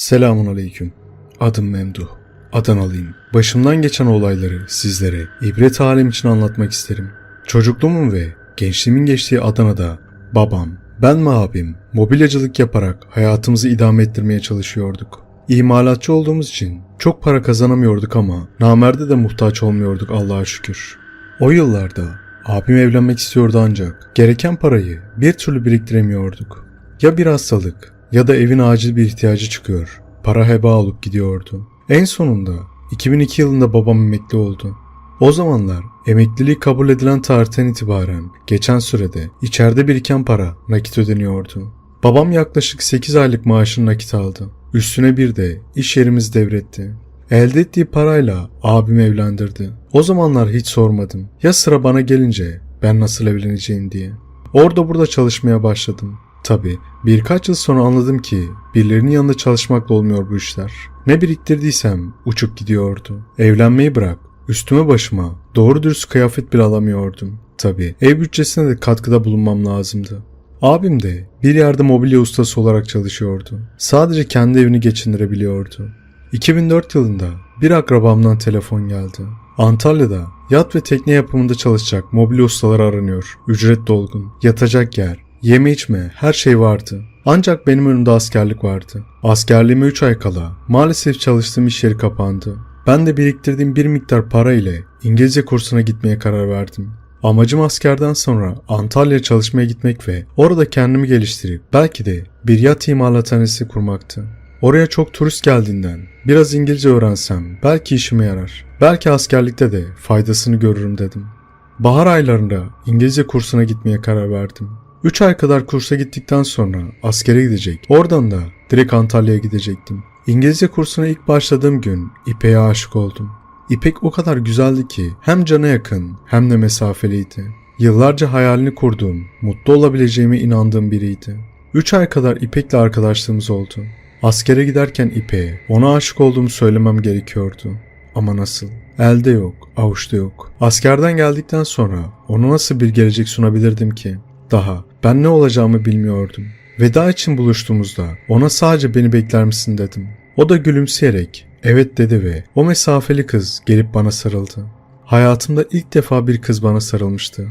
Selamun aleyküm. Adım Memduh. Adanalıyım. Başımdan geçen olayları sizlere ibret alem için anlatmak isterim. Çocukluğumun ve gençliğimin geçtiği Adana'da babam, ben ve abim mobilyacılık yaparak hayatımızı idame ettirmeye çalışıyorduk. İmalatçı olduğumuz için çok para kazanamıyorduk ama namerde de muhtaç olmuyorduk Allah'a şükür. O yıllarda abim evlenmek istiyordu ancak gereken parayı bir türlü biriktiremiyorduk. Ya bir hastalık ya da evin acil bir ihtiyacı çıkıyor. Para heba olup gidiyordu. En sonunda 2002 yılında babam emekli oldu. O zamanlar emekliliği kabul edilen tarihten itibaren geçen sürede içeride biriken para nakit ödeniyordu. Babam yaklaşık 8 aylık maaşını nakit aldı. Üstüne bir de iş yerimiz devretti. Elde ettiği parayla abim evlendirdi. O zamanlar hiç sormadım. Ya sıra bana gelince ben nasıl evleneceğim diye. Orada burada çalışmaya başladım. Tabi birkaç yıl sonra anladım ki birilerinin yanında çalışmakla olmuyor bu işler. Ne biriktirdiysem uçup gidiyordu. Evlenmeyi bırak üstüme başıma doğru dürüst kıyafet bile alamıyordum. Tabi ev bütçesine de katkıda bulunmam lazımdı. Abim de bir yerde mobilya ustası olarak çalışıyordu. Sadece kendi evini geçindirebiliyordu. 2004 yılında bir akrabamdan telefon geldi. Antalya'da yat ve tekne yapımında çalışacak mobilya ustaları aranıyor. Ücret dolgun, yatacak yer, yeme içme her şey vardı. Ancak benim önümde askerlik vardı. Askerliğime 3 ay kala maalesef çalıştığım iş yeri kapandı. Ben de biriktirdiğim bir miktar para ile İngilizce kursuna gitmeye karar verdim. Amacım askerden sonra Antalya'ya çalışmaya gitmek ve orada kendimi geliştirip belki de bir yat imalathanesi kurmaktı. Oraya çok turist geldiğinden biraz İngilizce öğrensem belki işime yarar. Belki askerlikte de faydasını görürüm dedim. Bahar aylarında İngilizce kursuna gitmeye karar verdim. 3 ay kadar kursa gittikten sonra askere gidecek. Oradan da direkt Antalya'ya gidecektim. İngilizce kursuna ilk başladığım gün İpek'e aşık oldum. İpek o kadar güzeldi ki hem cana yakın hem de mesafeliydi. Yıllarca hayalini kurduğum, mutlu olabileceğime inandığım biriydi. 3 ay kadar İpek'le arkadaşlığımız oldu. Askere giderken İpek'e ona aşık olduğumu söylemem gerekiyordu. Ama nasıl? Elde yok, avuçta yok. Askerden geldikten sonra ona nasıl bir gelecek sunabilirdim ki? Daha ben ne olacağımı bilmiyordum. Veda için buluştuğumuzda ona sadece beni bekler misin dedim. O da gülümseyerek evet dedi ve o mesafeli kız gelip bana sarıldı. Hayatımda ilk defa bir kız bana sarılmıştı.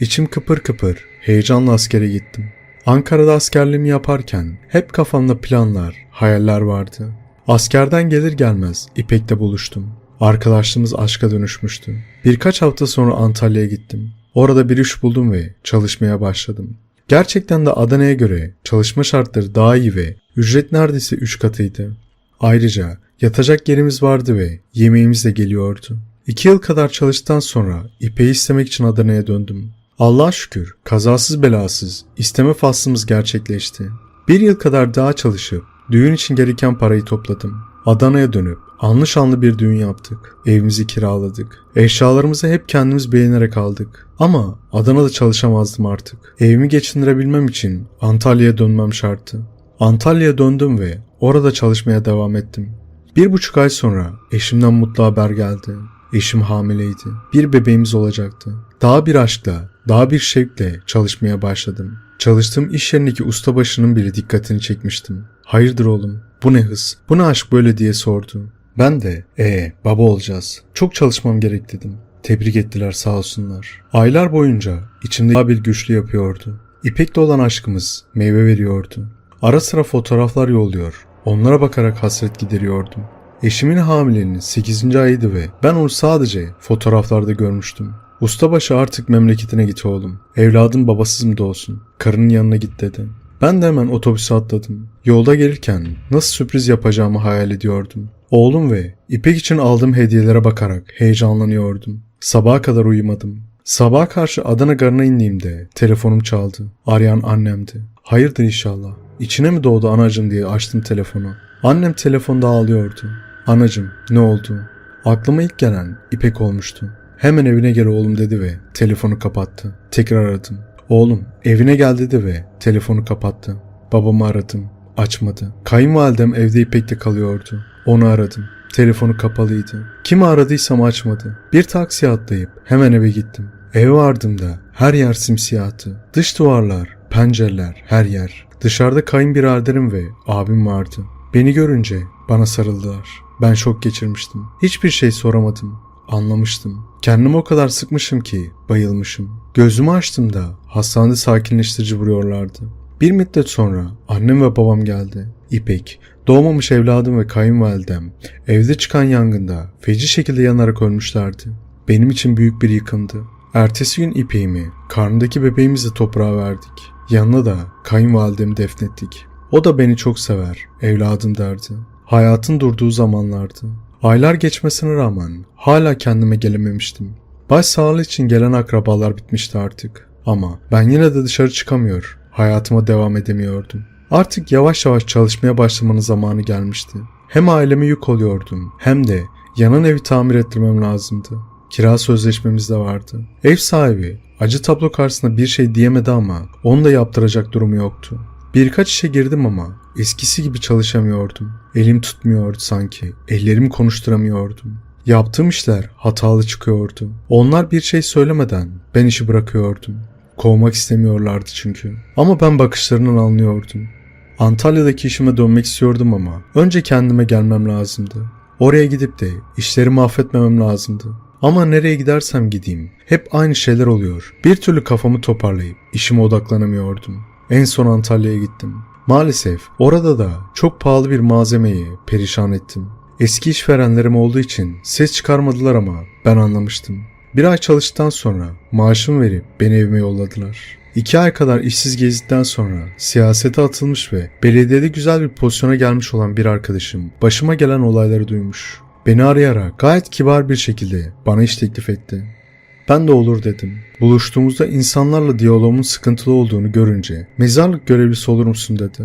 İçim kıpır kıpır, heyecanla askere gittim. Ankara'da askerliğimi yaparken hep kafamda planlar, hayaller vardı. Askerden gelir gelmez İpek'le buluştum. Arkadaşlığımız aşka dönüşmüştü. Birkaç hafta sonra Antalya'ya gittim. Orada bir iş buldum ve çalışmaya başladım. Gerçekten de Adana'ya göre çalışma şartları daha iyi ve ücret neredeyse 3 katıydı. Ayrıca yatacak yerimiz vardı ve yemeğimiz de geliyordu. 2 yıl kadar çalıştıktan sonra İpek'i istemek için Adana'ya döndüm. Allah'a şükür kazasız belasız isteme faslımız gerçekleşti. Bir yıl kadar daha çalışıp düğün için gereken parayı topladım. Adana'ya dönüp anlı şanlı bir düğün yaptık. Evimizi kiraladık. Eşyalarımızı hep kendimiz beğenerek aldık. Ama Adana'da çalışamazdım artık. Evimi geçindirebilmem için Antalya'ya dönmem şarttı. Antalya'ya döndüm ve orada çalışmaya devam ettim. Bir buçuk ay sonra eşimden mutlu haber geldi. Eşim hamileydi. Bir bebeğimiz olacaktı. Daha bir aşkla, daha bir şevkle çalışmaya başladım. Çalıştığım iş yerindeki ustabaşının biri dikkatini çekmiştim. Hayırdır oğlum? Bu ne hız? Bu ne aşk böyle diye sordu. Ben de ee baba olacağız. Çok çalışmam gerek dedim. Tebrik ettiler sağ olsunlar. Aylar boyunca içimde bir güçlü yapıyordu. İpek'le olan aşkımız meyve veriyordu. Ara sıra fotoğraflar yolluyor. Onlara bakarak hasret gideriyordum. Eşimin hamileliğinin 8. ayıydı ve ben onu sadece fotoğraflarda görmüştüm. Ustabaşı artık memleketine git oğlum. Evladın babasız mı doğsun? Karının yanına git dedi. Ben de hemen otobüse atladım. Yolda gelirken nasıl sürpriz yapacağımı hayal ediyordum. Oğlum ve İpek için aldığım hediyelere bakarak heyecanlanıyordum. Sabaha kadar uyumadım. Sabaha karşı Adana garına indiğimde telefonum çaldı. Arayan annemdi. Hayırdır inşallah. İçine mi doğdu anacım diye açtım telefonu. Annem telefonda ağlıyordu. Anacım ne oldu? Aklıma ilk gelen İpek olmuştu. Hemen evine gel oğlum dedi ve telefonu kapattı. Tekrar aradım. Oğlum evine gel dedi ve telefonu kapattı. Babamı aradım. Açmadı. Kayınvalidem evde İpek'te kalıyordu. Onu aradım. Telefonu kapalıydı. Kimi aradıysam açmadı. Bir taksiye atlayıp hemen eve gittim. Eve vardığımda her yer simsiyahtı. Dış duvarlar, pencereler, her yer. Dışarıda kayınbiraderim ve abim vardı. Beni görünce bana sarıldılar. Ben şok geçirmiştim. Hiçbir şey soramadım. Anlamıştım. Kendimi o kadar sıkmışım ki bayılmışım. Gözümü açtığımda hastanede sakinleştirici vuruyorlardı. Bir müddet sonra annem ve babam geldi. İpek, doğmamış evladım ve kayınvalidem evde çıkan yangında feci şekilde yanarak ölmüşlerdi. Benim için büyük bir yıkımdı. Ertesi gün İpek'imi, karnındaki bebeğimizi toprağa verdik. Yanına da kayınvalidemi defnettik. O da beni çok sever, evladım derdi. Hayatın durduğu zamanlardı. Aylar geçmesine rağmen hala kendime gelememiştim. Baş sağlığı için gelen akrabalar bitmişti artık. Ama ben yine de dışarı çıkamıyor, hayatıma devam edemiyordum. Artık yavaş yavaş çalışmaya başlamanın zamanı gelmişti. Hem aileme yük oluyordum hem de yanan evi tamir ettirmem lazımdı. Kira sözleşmemiz de vardı. Ev sahibi acı tablo karşısında bir şey diyemedi ama onu da yaptıracak durumu yoktu. Birkaç işe girdim ama eskisi gibi çalışamıyordum. Elim tutmuyordu sanki. Ellerimi konuşturamıyordum. Yaptığım işler hatalı çıkıyordu. Onlar bir şey söylemeden ben işi bırakıyordum. Kovmak istemiyorlardı çünkü. Ama ben bakışlarından anlıyordum. Antalya'daki işime dönmek istiyordum ama önce kendime gelmem lazımdı. Oraya gidip de işlerimi affetmemem lazımdı. Ama nereye gidersem gideyim hep aynı şeyler oluyor. Bir türlü kafamı toparlayıp işime odaklanamıyordum. En son Antalya'ya gittim. Maalesef orada da çok pahalı bir malzemeyi perişan ettim. Eski işverenlerim olduğu için ses çıkarmadılar ama ben anlamıştım. Bir ay çalıştıktan sonra maaşımı verip beni evime yolladılar. İki ay kadar işsiz gezdikten sonra siyasete atılmış ve belediyede güzel bir pozisyona gelmiş olan bir arkadaşım başıma gelen olayları duymuş. Beni arayarak gayet kibar bir şekilde bana iş teklif etti. Ben de olur dedim. Buluştuğumuzda insanlarla diyaloğumun sıkıntılı olduğunu görünce mezarlık görevlisi olur musun dedi.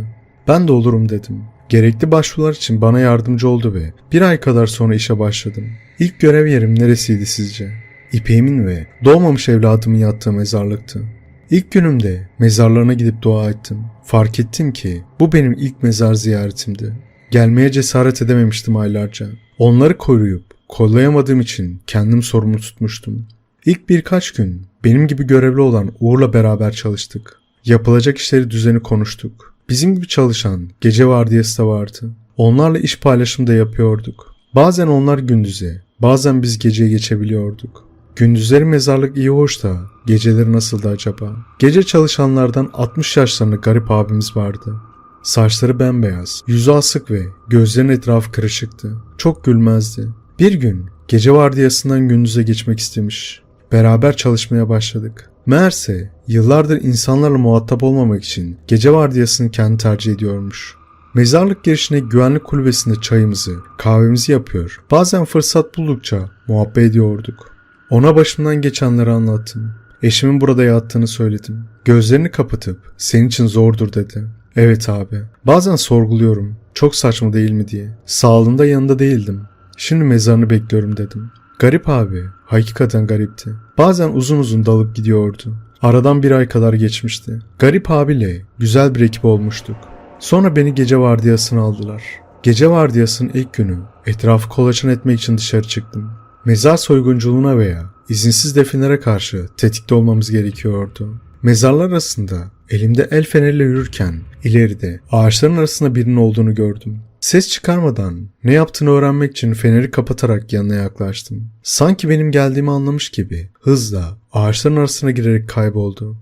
Ben de olurum dedim. Gerekli başvurular için bana yardımcı oldu ve bir ay kadar sonra işe başladım. İlk görev yerim neresiydi sizce? İpeğimin ve doğmamış evladımın yattığı mezarlıktı. İlk günümde mezarlarına gidip dua ettim. Fark ettim ki bu benim ilk mezar ziyaretimdi. Gelmeye cesaret edememiştim aylarca. Onları koruyup kollayamadığım için kendim sorumlu tutmuştum. İlk birkaç gün benim gibi görevli olan Uğur'la beraber çalıştık. Yapılacak işleri düzeni konuştuk. Bizim gibi çalışan gece vardiyası da vardı. Onlarla iş paylaşımı da yapıyorduk. Bazen onlar gündüze, bazen biz geceye geçebiliyorduk. Gündüzleri mezarlık iyi hoş da geceleri nasıldı acaba? Gece çalışanlardan 60 yaşlarında garip abimiz vardı. Saçları bembeyaz, yüzü asık ve gözlerinin etrafı kırışıktı. Çok gülmezdi. Bir gün gece vardiyasından gündüze geçmek istemiş. Beraber çalışmaya başladık. Meğerse yıllardır insanlarla muhatap olmamak için gece vardiyasını kendi tercih ediyormuş. Mezarlık girişine güvenlik kulübesinde çayımızı, kahvemizi yapıyor. Bazen fırsat buldukça muhabbet ediyorduk. Ona başımdan geçenleri anlattım. Eşimin burada yattığını söyledim. Gözlerini kapatıp senin için zordur dedi. Evet abi. Bazen sorguluyorum. Çok saçma değil mi diye. Sağlığında yanında değildim. Şimdi mezarını bekliyorum dedim. Garip abi. Hakikaten garipti. Bazen uzun uzun dalıp gidiyordu. Aradan bir ay kadar geçmişti. Garip abiyle güzel bir ekip olmuştuk. Sonra beni gece vardiyasına aldılar. Gece vardiyasının ilk günü etrafı kolaçan etmek için dışarı çıktım. Mezar soygunculuğuna veya izinsiz definlere karşı tetikte olmamız gerekiyordu. Mezarlar arasında elimde el feneriyle yürürken ileride ağaçların arasında birinin olduğunu gördüm. Ses çıkarmadan ne yaptığını öğrenmek için feneri kapatarak yanına yaklaştım. Sanki benim geldiğimi anlamış gibi hızla ağaçların arasına girerek kayboldu.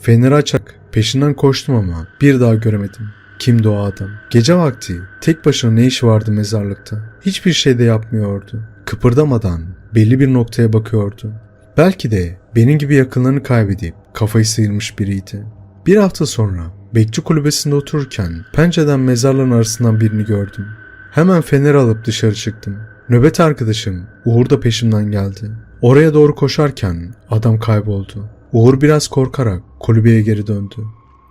Feneri açarak peşinden koştum ama bir daha göremedim. Kimdi o adam? Gece vakti tek başına ne işi vardı mezarlıkta? Hiçbir şey de yapmıyordu. Kıpırdamadan belli bir noktaya bakıyordu. Belki de benim gibi yakınlarını kaybedip kafayı sıyırmış biriydi. Bir hafta sonra bekçi kulübesinde otururken pencereden mezarların arasından birini gördüm. Hemen fener alıp dışarı çıktım. Nöbet arkadaşım Uğur da peşimden geldi. Oraya doğru koşarken adam kayboldu. Uğur biraz korkarak kulübeye geri döndü.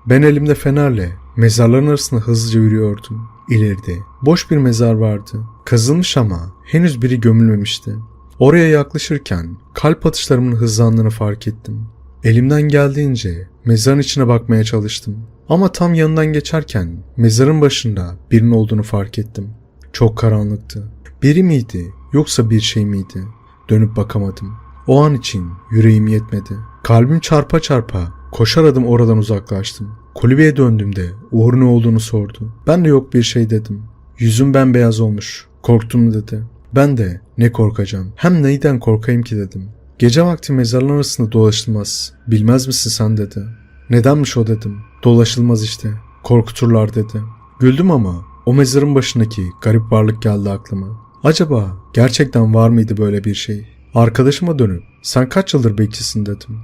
Ben elimde fenerle mezarların arasında hızlıca yürüyordum. İleride boş bir mezar vardı. Kazılmış ama henüz biri gömülmemişti. Oraya yaklaşırken kalp atışlarımın hızlandığını fark ettim. Elimden geldiğince mezarın içine bakmaya çalıştım. Ama tam yanından geçerken mezarın başında birinin olduğunu fark ettim. Çok karanlıktı. Biri miydi yoksa bir şey miydi? Dönüp bakamadım. O an için yüreğim yetmedi. Kalbim çarpa çarpa koşar adım oradan uzaklaştım. Kulübeye döndüğümde Uğur ne olduğunu sordu. Ben de yok bir şey dedim. Yüzüm bembeyaz olmuş. Korktum dedi. Ben de ne korkacağım. Hem neyden korkayım ki dedim. Gece vakti mezarlar arasında dolaşılmaz. Bilmez misin sen dedi. Nedenmiş o dedim. Dolaşılmaz işte. Korkuturlar dedi. Güldüm ama o mezarın başındaki garip varlık geldi aklıma. Acaba gerçekten var mıydı böyle bir şey? Arkadaşıma dönüp sen kaç yıldır bekçisin dedim.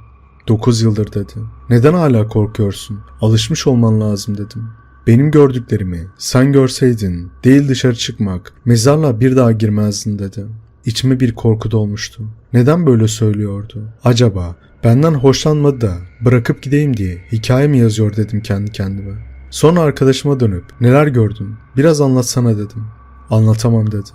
9 yıldır dedi. Neden hala korkuyorsun? Alışmış olman lazım dedim. Benim gördüklerimi sen görseydin değil dışarı çıkmak, mezarlığa bir daha girmezdin dedi. İçime bir korku dolmuştu. Neden böyle söylüyordu? Acaba benden hoşlanmadı da bırakıp gideyim diye hikaye mi yazıyor dedim kendi kendime. Sonra arkadaşıma dönüp neler gördün biraz anlatsana dedim. Anlatamam dedi.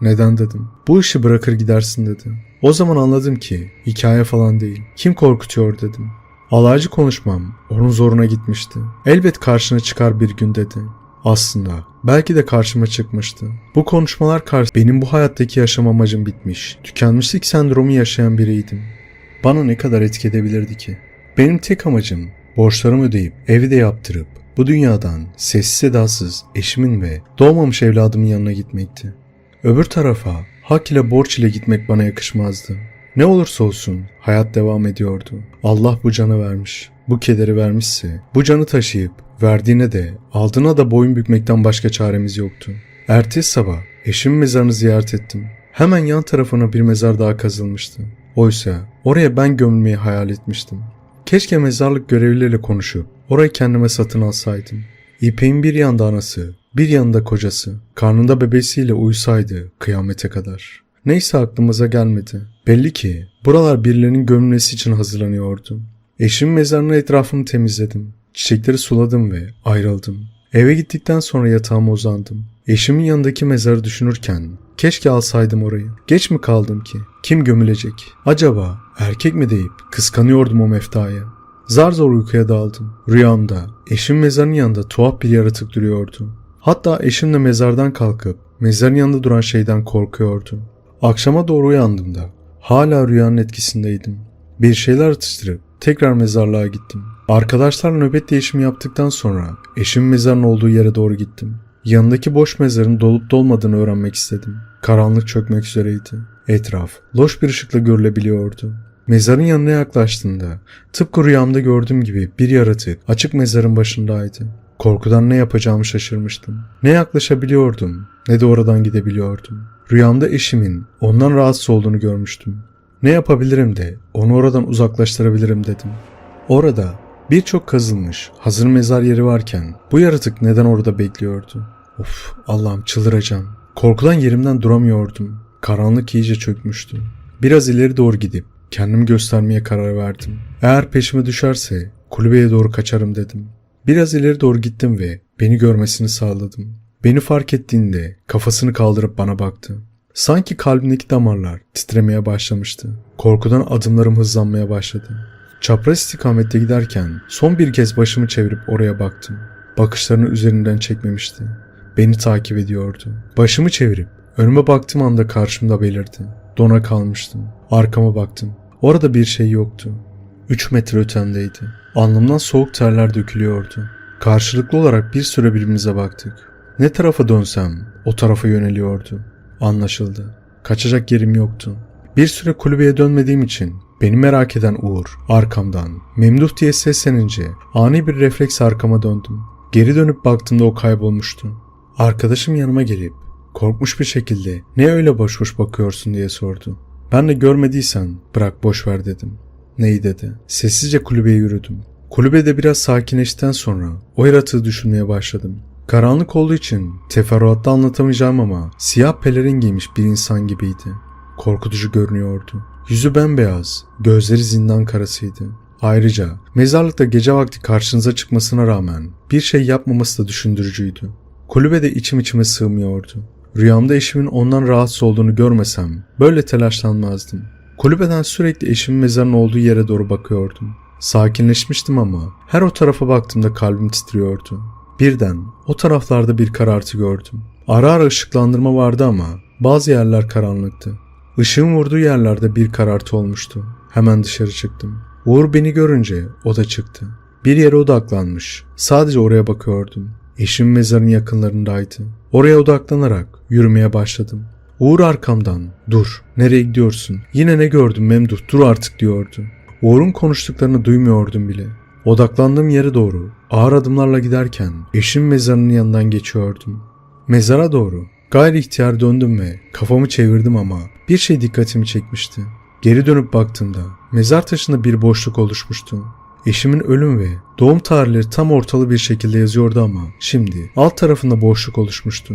Neden dedim. Bu işi bırakır gidersin dedi. O zaman anladım ki hikaye falan değil. Kim korkutuyor dedim. Alaycı konuşmam onun zoruna gitmişti. Elbet karşına çıkar bir gün dedi. Aslında belki de karşıma çıkmıştı. Bu konuşmalar karşı benim bu hayattaki yaşam amacım bitmiş. Tükenmişlik sendromu yaşayan biriydim. Bana ne kadar etki edebilirdi ki? Benim tek amacım borçlarımı ödeyip evi de yaptırıp bu dünyadan sessiz sedasız eşimin ve doğmamış evladımın yanına gitmekti. Öbür tarafa hak ile borç ile gitmek bana yakışmazdı. Ne olursa olsun hayat devam ediyordu. Allah bu canı vermiş. Bu kederi vermişse bu canı taşıyıp verdiğine de aldığına da boyun bükmekten başka çaremiz yoktu. Ertesi sabah eşimin mezarını ziyaret ettim. Hemen yan tarafına bir mezar daha kazılmıştı. Oysa oraya ben gömülmeyi hayal etmiştim. Keşke mezarlık görevlileriyle konuşup orayı kendime satın alsaydım. İpek'in bir yanda anası, bir yanında kocası, karnında bebesiyle uyusaydı kıyamete kadar. Neyse aklımıza gelmedi. Belli ki buralar birilerinin gömülmesi için hazırlanıyordu. Eşimin mezarının etrafını temizledim. Çiçekleri suladım ve ayrıldım. Eve gittikten sonra yatağıma uzandım. Eşimin yanındaki mezarı düşünürken keşke alsaydım orayı. Geç mi kaldım ki? Kim gömülecek? Acaba erkek mi deyip kıskanıyordum o meftaya. Zar zor uykuya daldım. Rüyamda eşim mezarın yanında tuhaf bir yaratık duruyordu. Hatta eşim de mezardan kalkıp mezarın yanında duran şeyden korkuyordu. Akşama doğru uyandığımda hala rüyanın etkisindeydim. Bir şeyler atıştırıp tekrar mezarlığa gittim. Arkadaşlarla nöbet değişimi yaptıktan sonra eşim mezarın olduğu yere doğru gittim. Yanındaki boş mezarın dolup dolmadığını öğrenmek istedim. Karanlık çökmek üzereydi. Etraf loş bir ışıkla görülebiliyordu. Mezarın yanına yaklaştığında tıpkı rüyamda gördüğüm gibi bir yaratık açık mezarın başındaydı. Korkudan ne yapacağımı şaşırmıştım. Ne yaklaşabiliyordum ne de oradan gidebiliyordum. Rüyamda eşimin ondan rahatsız olduğunu görmüştüm. Ne yapabilirim de onu oradan uzaklaştırabilirim dedim. Orada birçok kazılmış hazır mezar yeri varken bu yaratık neden orada bekliyordu? Of Allah'ım çıldıracağım. Korkudan yerimden duramıyordum. Karanlık iyice çökmüştü. Biraz ileri doğru gidip kendimi göstermeye karar verdim. Eğer peşime düşerse kulübeye doğru kaçarım dedim. Biraz ileri doğru gittim ve beni görmesini sağladım. Beni fark ettiğinde kafasını kaldırıp bana baktı. Sanki kalbindeki damarlar titremeye başlamıştı. Korkudan adımlarım hızlanmaya başladı. Çapraz istikamette giderken son bir kez başımı çevirip oraya baktım. Bakışlarını üzerinden çekmemişti. Beni takip ediyordu. Başımı çevirip önüme baktığım anda karşımda belirdi. Dona kalmıştım. Arkama baktım. Orada bir şey yoktu. 3 metre ötemdeydi. Alnımdan soğuk terler dökülüyordu. Karşılıklı olarak bir süre birbirimize baktık. Ne tarafa dönsem o tarafa yöneliyordu. Anlaşıldı. Kaçacak yerim yoktu. Bir süre kulübeye dönmediğim için beni merak eden Uğur arkamdan Memduh diye seslenince ani bir refleks arkama döndüm. Geri dönüp baktığımda o kaybolmuştu. Arkadaşım yanıma gelip korkmuş bir şekilde ne öyle boş boş bakıyorsun diye sordu. Ben de görmediysen bırak boş ver dedim. Neyi dedi. Sessizce kulübeye yürüdüm. Kulübede biraz sakinleştikten sonra o yaratığı düşünmeye başladım. Karanlık olduğu için teferruatta anlatamayacağım ama siyah pelerin giymiş bir insan gibiydi. Korkutucu görünüyordu. Yüzü bembeyaz, gözleri zindan karasıydı. Ayrıca mezarlıkta gece vakti karşınıza çıkmasına rağmen bir şey yapmaması da düşündürücüydü. Kulübede içim içime sığmıyordu. Rüyamda eşimin ondan rahatsız olduğunu görmesem böyle telaşlanmazdım. Kulübeden sürekli eşimin mezarının olduğu yere doğru bakıyordum. Sakinleşmiştim ama her o tarafa baktığımda kalbim titriyordu. Birden o taraflarda bir karartı gördüm. Ara ara ışıklandırma vardı ama bazı yerler karanlıktı. Işığın vurduğu yerlerde bir karartı olmuştu. Hemen dışarı çıktım. Uğur beni görünce o da çıktı. Bir yere odaklanmış. Sadece oraya bakıyordum. eşim mezarın yakınlarındaydı. Oraya odaklanarak yürümeye başladım. Uğur arkamdan dur nereye gidiyorsun yine ne gördüm Memduh dur artık diyordu. Uğur'un konuştuklarını duymuyordum bile. Odaklandığım yere doğru ağır adımlarla giderken eşim mezarının yanından geçiyordum. Mezara doğru gayri ihtiyar döndüm ve kafamı çevirdim ama bir şey dikkatimi çekmişti. Geri dönüp baktığımda mezar taşında bir boşluk oluşmuştu. Eşimin ölüm ve doğum tarihleri tam ortalı bir şekilde yazıyordu ama şimdi alt tarafında boşluk oluşmuştu.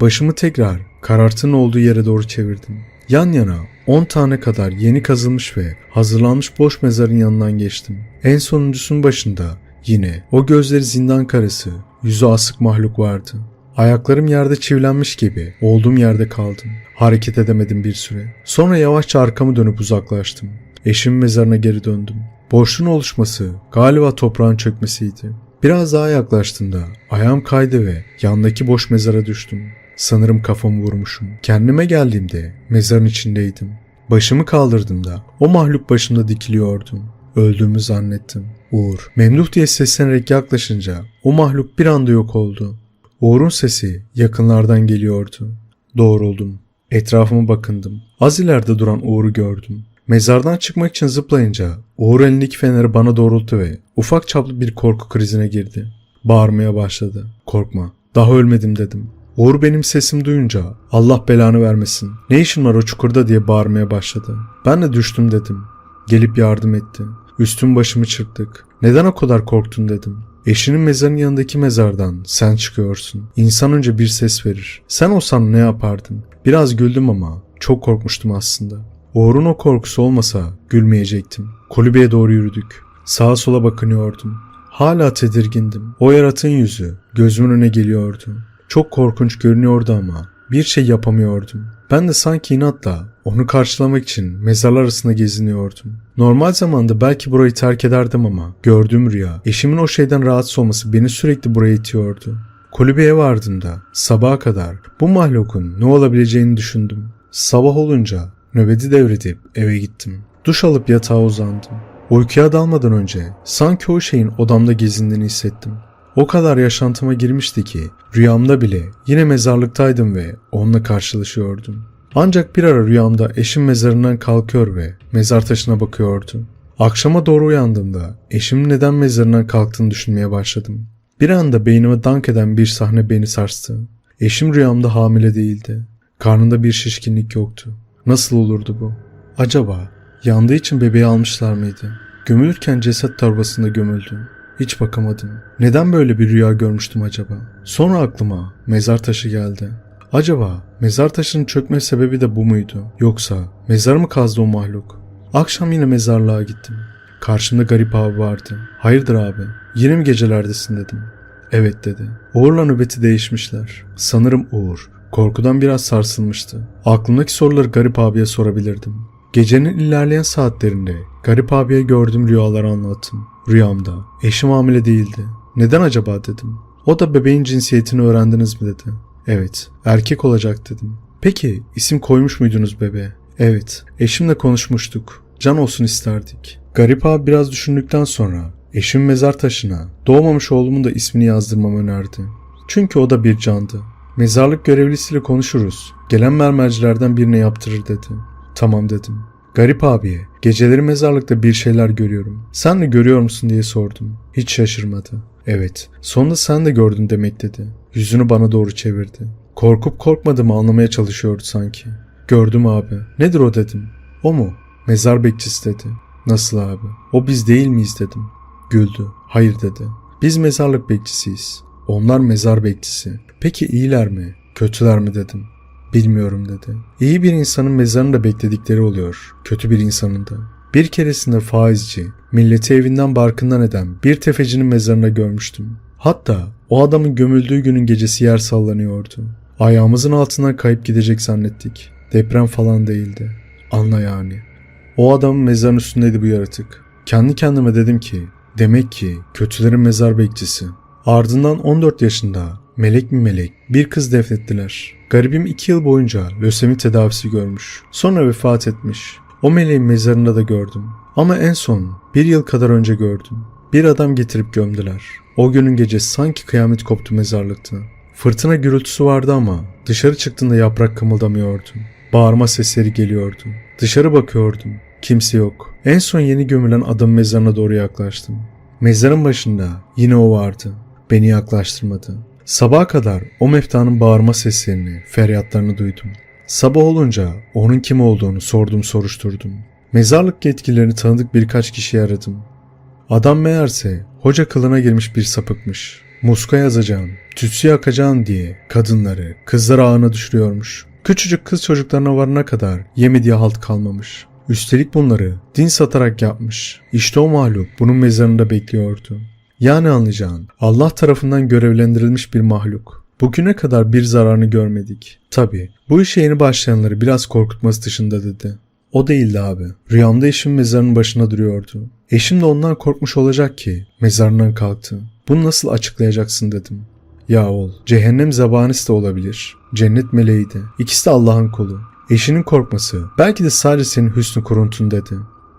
Başımı tekrar karartının olduğu yere doğru çevirdim. Yan yana 10 tane kadar yeni kazılmış ve hazırlanmış boş mezarın yanından geçtim. En sonuncusunun başında yine o gözleri zindan karası, yüzü asık mahluk vardı. Ayaklarım yerde çivilenmiş gibi olduğum yerde kaldım. Hareket edemedim bir süre. Sonra yavaşça arkamı dönüp uzaklaştım. Eşimin mezarına geri döndüm. Boşluğun oluşması galiba toprağın çökmesiydi. Biraz daha yaklaştığımda ayağım kaydı ve yandaki boş mezara düştüm. Sanırım kafamı vurmuşum. Kendime geldiğimde mezarın içindeydim. Başımı kaldırdığımda o mahluk başımda dikiliyordu. Öldüğümü zannettim. Uğur, memduh diye seslenerek yaklaşınca o mahluk bir anda yok oldu. Uğur'un sesi yakınlardan geliyordu. Doğruldum. Etrafıma bakındım. Az ileride duran Uğur'u gördüm. Mezardan çıkmak için zıplayınca Uğur elindeki feneri bana doğrulttu ve ufak çaplı bir korku krizine girdi. Bağırmaya başladı. Korkma. Daha ölmedim dedim. Uğur benim sesimi duyunca Allah belanı vermesin. Ne işin var o çukurda diye bağırmaya başladı. Ben de düştüm dedim. Gelip yardım etti. Üstüm başımı çırptık. Neden o kadar korktun dedim. Eşinin mezarın yanındaki mezardan sen çıkıyorsun. İnsan önce bir ses verir. Sen olsan ne yapardın? Biraz güldüm ama çok korkmuştum aslında. Uğur'un o korkusu olmasa gülmeyecektim. Kulübeye doğru yürüdük. Sağa sola bakınıyordum. Hala tedirgindim. O yaratığın yüzü gözümün önüne geliyordu. Çok korkunç görünüyordu ama bir şey yapamıyordum. Ben de sanki inatla onu karşılamak için mezarlar arasında geziniyordum. Normal zamanda belki burayı terk ederdim ama gördüğüm rüya eşimin o şeyden rahatsız olması beni sürekli buraya itiyordu. Kulübeye vardığımda sabaha kadar bu mahlukun ne olabileceğini düşündüm. Sabah olunca nöbeti devredip eve gittim. Duş alıp yatağa uzandım. Uykuya dalmadan önce sanki o şeyin odamda gezindiğini hissettim. O kadar yaşantıma girmişti ki rüyamda bile yine mezarlıktaydım ve onunla karşılaşıyordum. Ancak bir ara rüyamda eşim mezarından kalkıyor ve mezar taşına bakıyordu. Akşama doğru uyandığımda eşimin neden mezarından kalktığını düşünmeye başladım. Bir anda beynime dank eden bir sahne beni sarstı. Eşim rüyamda hamile değildi. Karnında bir şişkinlik yoktu. Nasıl olurdu bu? Acaba yandığı için bebeği almışlar mıydı? Gömülürken ceset torbasında gömüldü. Hiç bakamadım. Neden böyle bir rüya görmüştüm acaba? Sonra aklıma mezar taşı geldi. Acaba mezar taşının çökme sebebi de bu muydu? Yoksa mezar mı kazdı o mahluk? Akşam yine mezarlığa gittim. Karşımda garip abi vardı. Hayırdır abi? Yine mi gecelerdesin dedim. Evet dedi. Uğur'la nöbeti değişmişler. Sanırım Uğur korkudan biraz sarsılmıştı. Aklımdaki soruları garip abiye sorabilirdim. Gecenin ilerleyen saatlerinde garip abiye gördüğüm rüyaları anlattım. Rüyamda eşim hamile değildi. Neden acaba dedim. O da bebeğin cinsiyetini öğrendiniz mi dedi. Evet, erkek olacak dedim. Peki isim koymuş muydunuz bebeğe? Evet, eşimle konuşmuştuk. Can olsun isterdik. Garip abi biraz düşündükten sonra eşim mezar taşına doğmamış oğlumun da ismini yazdırmamı önerdi. Çünkü o da bir candı. Mezarlık görevlisiyle konuşuruz. Gelen mermercilerden birine yaptırır dedi. Tamam dedim. Garip abiye geceleri mezarlıkta bir şeyler görüyorum. Sen de görüyor musun diye sordum. Hiç şaşırmadı. Evet sonunda sen de gördün demek dedi. Yüzünü bana doğru çevirdi. Korkup korkmadığımı anlamaya çalışıyordu sanki. Gördüm abi. Nedir o dedim. O mu? Mezar bekçisi dedi. Nasıl abi? O biz değil miyiz dedim. Güldü. Hayır dedi. Biz mezarlık bekçisiyiz. Onlar mezar bekçisi. Peki iyiler mi? Kötüler mi dedim. Bilmiyorum dedi. İyi bir insanın mezarını da bekledikleri oluyor. Kötü bir insanın da. Bir keresinde faizci, milleti evinden barkından eden bir tefecinin mezarına görmüştüm. Hatta o adamın gömüldüğü günün gecesi yer sallanıyordu. Ayağımızın altından kayıp gidecek zannettik. Deprem falan değildi. Anla yani. O adamın mezarın üstündeydi bu yaratık. Kendi kendime dedim ki, demek ki kötülerin mezar bekçisi. Ardından 14 yaşında melek mi melek bir kız defnettiler. Garibim 2 yıl boyunca lösemi tedavisi görmüş. Sonra vefat etmiş. O meleğin mezarında da gördüm. Ama en son bir yıl kadar önce gördüm. Bir adam getirip gömdüler. O günün gecesi sanki kıyamet koptu mezarlıkta. Fırtına gürültüsü vardı ama dışarı çıktığında yaprak kımıldamıyordu. Bağırma sesleri geliyordu. Dışarı bakıyordum. Kimse yok. En son yeni gömülen adamın mezarına doğru yaklaştım. Mezarın başında yine o vardı. Beni yaklaştırmadı. Sabaha kadar o meftanın bağırma seslerini, feryatlarını duydum. Sabah olunca onun kim olduğunu sordum soruşturdum. Mezarlık yetkililerini tanıdık birkaç kişiyi aradım. Adam meğerse hoca kılına girmiş bir sapıkmış. Muska yazacağım, tütsü yakacağım diye kadınları, kızları ağına düşürüyormuş. Küçücük kız çocuklarına varana kadar yemediği halt kalmamış. Üstelik bunları din satarak yapmış. İşte o mahluk bunun mezarında bekliyordu. Yani anlayacağın Allah tarafından görevlendirilmiş bir mahluk. Bugüne kadar bir zararını görmedik. Tabi bu işe yeni başlayanları biraz korkutması dışında dedi. O değildi abi. Rüyamda eşim mezarının başında duruyordu. Eşim de ondan korkmuş olacak ki mezarından kalktı. Bunu nasıl açıklayacaksın dedim. Ya ol, cehennem zabanisi de olabilir. Cennet meleği de. İkisi de Allah'ın kolu. Eşinin korkması belki de sadece senin hüsnü kuruntun dedi.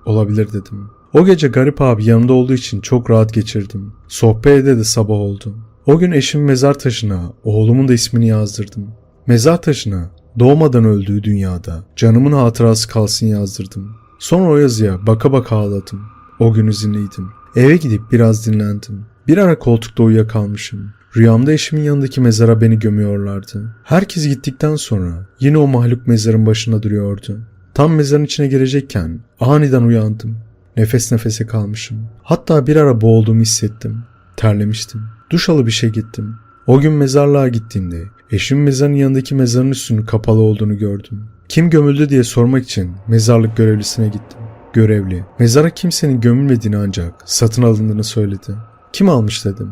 Olabilir dedim. O gece garip abi yanımda olduğu için çok rahat geçirdim. Sohbet ede de sabah oldu. O gün eşim mezar taşına oğlumun da ismini yazdırdım. Mezar taşına doğmadan öldüğü dünyada canımın hatırası kalsın yazdırdım. Sonra o yazıya baka baka ağladım. O gün izinliydim. Eve gidip biraz dinlendim. Bir ara koltukta uyuyakalmışım. Rüyamda eşimin yanındaki mezara beni gömüyorlardı. Herkes gittikten sonra yine o mahluk mezarın başında duruyordu. Tam mezarın içine girecekken aniden uyandım. Nefes nefese kalmışım. Hatta bir ara boğulduğumu hissettim. Terlemiştim. Duş alıp işe gittim. O gün mezarlığa gittiğimde eşim mezarın yanındaki mezarın üstünün kapalı olduğunu gördüm. Kim gömüldü diye sormak için mezarlık görevlisine gittim. Görevli, mezara kimsenin gömülmediğini ancak satın alındığını söyledi. Kim almış dedim.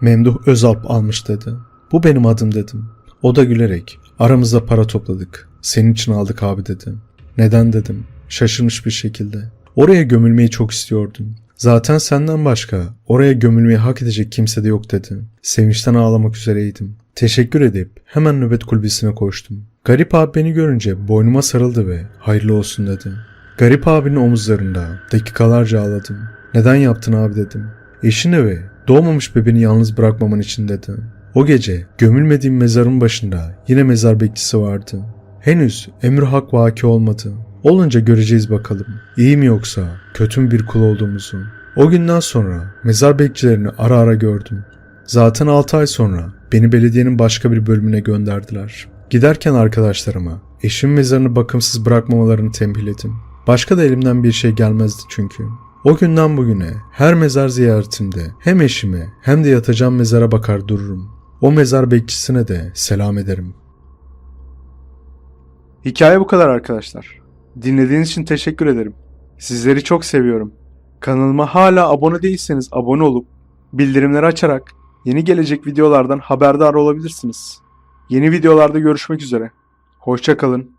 Memduh Özalp almış dedi. Bu benim adım dedim. O da gülerek aramızda para topladık. Senin için aldık abi dedi. Neden dedim. Şaşırmış bir şekilde. Oraya gömülmeyi çok istiyordum. Zaten senden başka oraya gömülmeyi hak edecek kimse de yok dedi. Sevinçten ağlamak üzereydim. Teşekkür edip hemen nöbet kulübesine koştum. Garip abi beni görünce boynuma sarıldı ve hayırlı olsun dedi. Garip abinin omuzlarında dakikalarca ağladım. Neden yaptın abi dedim. Eşini ve doğmamış bebeğini yalnız bırakmaman için dedi. O gece gömülmediğim mezarın başında yine mezar bekçisi vardı. Henüz emir hak vaki olmadı. Olunca göreceğiz bakalım. İyi mi yoksa kötü mü bir kul olduğumuzu. O günden sonra mezar bekçilerini ara ara gördüm. Zaten 6 ay sonra beni belediyenin başka bir bölümüne gönderdiler. Giderken arkadaşlarıma eşim mezarını bakımsız bırakmamalarını tembihledim. Başka da elimden bir şey gelmezdi çünkü. O günden bugüne her mezar ziyaretimde hem eşime hem de yatacağım mezara bakar dururum. O mezar bekçisine de selam ederim. Hikaye bu kadar arkadaşlar. Dinlediğiniz için teşekkür ederim. Sizleri çok seviyorum. Kanalıma hala abone değilseniz abone olup bildirimleri açarak yeni gelecek videolardan haberdar olabilirsiniz. Yeni videolarda görüşmek üzere. Hoşça kalın.